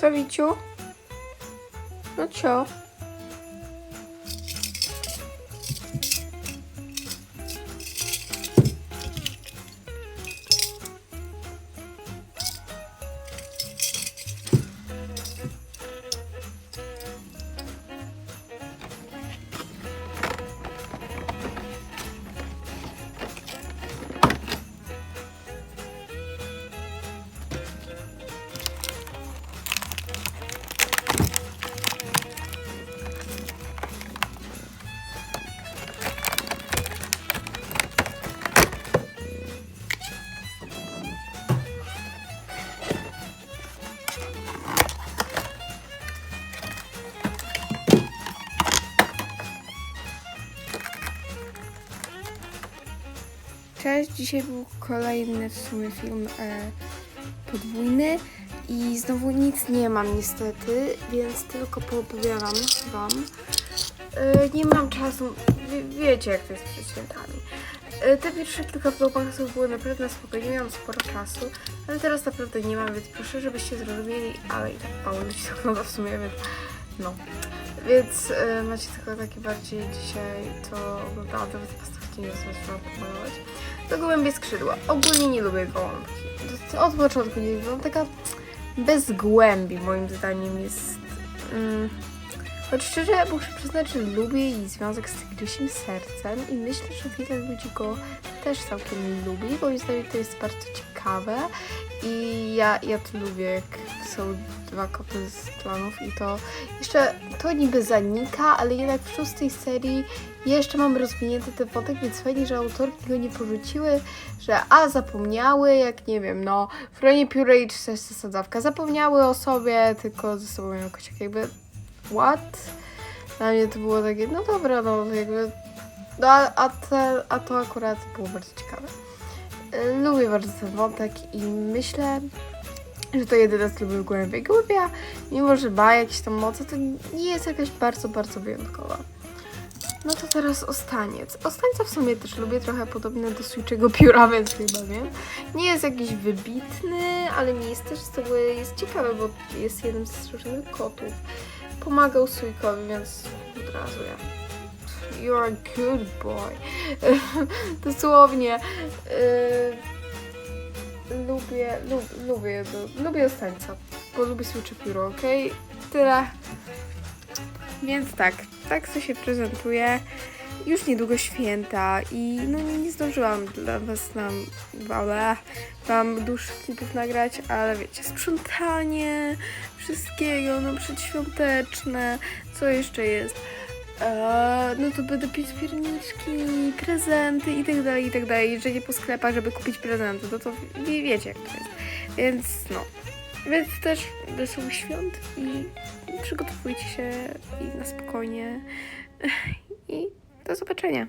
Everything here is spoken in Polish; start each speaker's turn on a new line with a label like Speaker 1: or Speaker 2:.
Speaker 1: Co, Wiciu? No co? Cześć, dzisiaj był kolejny w sumie film e, podwójny i znowu nic nie mam niestety, więc tylko poopowiadam wam. E, nie mam czasu, wie, wiecie jak to jest przed świętami. E, te pierwsze kilka vlogmasów były naprawdę spokojnie, miałam sporo czasu, ale teraz naprawdę nie mam, więc proszę, żebyście zrozumieli, ale i tak ludzi to ogląda w sumie, więc no. Więc e, macie tylko takie bardziej dzisiaj to oglądałam, nawet postawki nie zdążyłam pomalować. To gołębie skrzydła. Ogólnie nie lubię gołąbki. Od początku nie lubię. Taka bez głębi moim zdaniem jest... Mm, choć szczerze muszę przyznać, że lubię jej związek z tygrysiem sercem i myślę, że wiele ludzi go też całkiem lubi. Moim zdaniem to jest bardzo ciekawe i ja, ja to lubię, jak są dwa koty z planów i to jeszcze to niby zanika, ale jednak w szóstej serii jeszcze mam rozwinięty ten wątek, więc fajnie, że autorki go nie porzuciły, że a zapomniały, jak nie wiem, no w rejonie Pure i czy też zasadzawka, zapomniały o sobie, tylko ze sobą mają kociak, jakby what? Dla mnie to było takie, no dobra, no jakby, no a, a, te, a to akurat było bardzo ciekawe. Y, Lubię bardzo ten wątek i myślę, że to jedyne co lubię głębiej. Głębia, mimo że ma jakieś tam moce, to nie jest jakaś bardzo, bardzo wyjątkowa. No to teraz Ostaniec. Ostańca w sumie też lubię, trochę podobny do Switchego Pióra, więc chyba wiem. Nie jest jakiś wybitny, ale nie jest też zły, jest ciekawy, bo jest jednym z różnych kotów. Pomagał Suikowi, więc od razu ja. You're a good boy. Dosłownie. Yy, lubię, lub, lubię, lu- lubię Ostańca, bo lubię Switcha Pióro, okej? Tyle. Więc tak, tak to się prezentuje. Już niedługo święta i no nie zdążyłam dla was nam, ale wam dłuższych klipów nagrać, ale wiecie, sprzątanie wszystkiego, no przedświąteczne, co jeszcze jest? No to będę pić pierniczki, prezenty i tak dalej, i tak dalej. Jeżeli po sklepach, żeby kupić prezenty, no to wie, wiecie jak to jest. Więc no, więc też wesołych świąt i przygotowujcie się i na spokojnie. I do zobaczenia.